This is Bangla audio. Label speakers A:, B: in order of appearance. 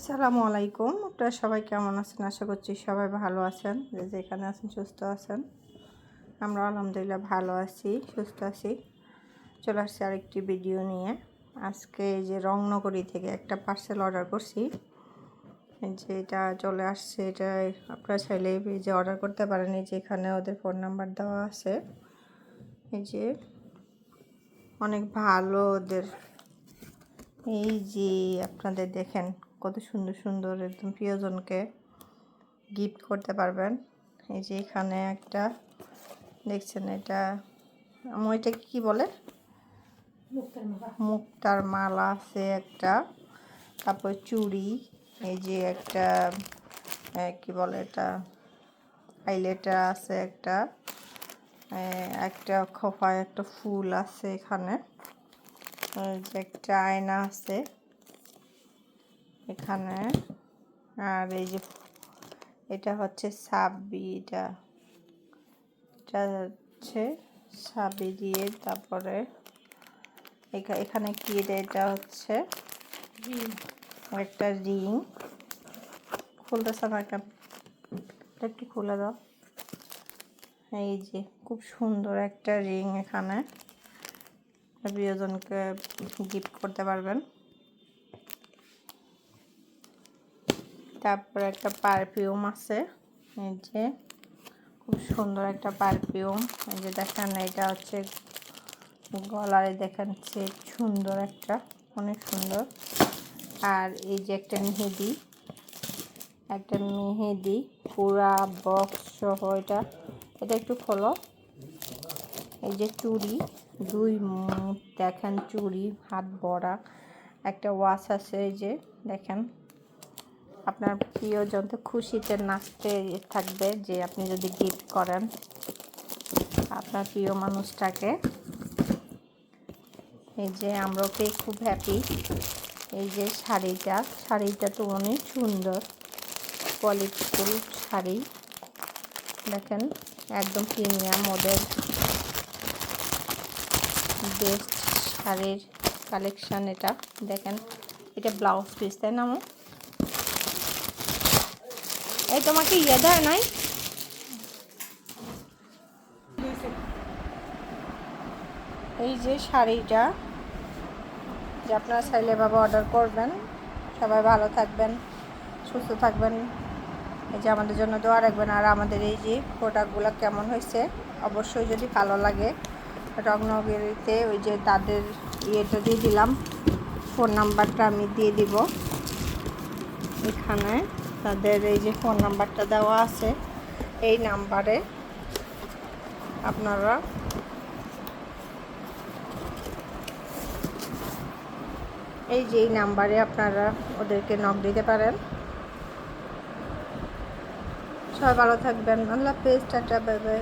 A: আসসালামু আলাইকুম। আপনারা সবাই কেমন আছেন? আশা করছি সবাই ভালো আছেন। যে যেখানে আছেন, সুস্থ আছেন। আমরা আলহামদুলিল্লাহ ভালো আছি, সুস্থ আছি। চলে আসছি আরেকটি ভিডিও নিয়ে। আজকে এই যে রংনগরী থেকে একটা পার্সেল অর্ডার করছি। যে এটা চলে আসছে, এটা আপনারা চাইলে যে অর্ডার করতে পারেন। এই যে এখানে ওদের ফোন নাম্বার দেওয়া আছে। এই যে অনেক ভালো ওদের। এই যে আপনাদের দেখেন কত সুন্দর সুন্দর একদম প্রিয়জনকে গিফট করতে পারবেন। এই যে এখানে একটা দেখছেন এটা এটা কি বলে? মুক্তার মালা। আছে একটা তারপর চুড়ি এই যে একটা কি বলে এটা হাইলাইটার আছে একটা একটা খোপায় একটা ফুল আছে এখানে যে একটা আয়না আছে। এখানে। আর এই যে এটা হচ্ছে সাবি এটা হচ্ছে সাবি দিয়ে তারপরে এখানে কি এটা এটা হচ্ছে একটা রিং। খুলতেছে না একটা একটু খুলে দাও। এই যে খুব সুন্দর একটা রিং এখানে। প্রিয়জনকে গিফট করতে পারবেন। তারপর একটা পারফিউম আছে। এই যে, খুব সুন্দর একটা পারফিউম এই যে দেখেন, এটা হচ্ছে গলারে দেখেন, সে সুন্দর একটা, অনেক সুন্দর। আর এই যে একটা মেহেদি একটা মেহেদি, পুরা বক্স সহ এটা। এটা একটু খোলো। এই যে চুড়ি, দুই দেখেন চুড়ি, হাত ভরা। একটা ওয়াশ আছে, এই যে, দেখেন। আপনার প্রিয়জন তো খুশিতে নাচতে থাকবে যে আপনি যদি গিফট করেন আপনার প্রিয় মানুষটাকে। এই যে আমরা ওকে খুব হ্যাপি এই যে শাড়িটা শাড়িটা তো অনেক সুন্দর। কোয়ালিটিফুল শাড়ি। দেখেন, একদম প্রিমিয়াম ওদের বেস্ট শাড়ির কালেকশান এটা। দেখেন, এটা ব্লাউজ পিস তাই না আমার এই, তোমাকে ইয়ে দেয় নাই? এই যে শাড়িটা, যে আপনারা চাইলে এভাবে অর্ডার করবেন। সবাই ভালো থাকবেন, সুস্থ থাকবেন। এই যে আমাদের জন্য দোয়া রাখবেন। আর আমাদের এই যে প্রোডাক্টগুলো কেমন হয়েছে, অবশ্যই যদি ভালো লাগে রংনগরীতে ওই যে তাদের ইয়েটা দিয়ে দিলাম। ফোন নাম্বারটা আমি দিয়ে দিব। এখানে। তাদের এই যে ফোন নাম্বারটা দেওয়া আছে, এই নাম্বারে আপনারা এই যে এই নাম্বারে আপনারা ওদেরকে নক দিতে পারেন। সবাই ভালো থাকবেন। আল্লাহ পেজ টাটা বাই বাই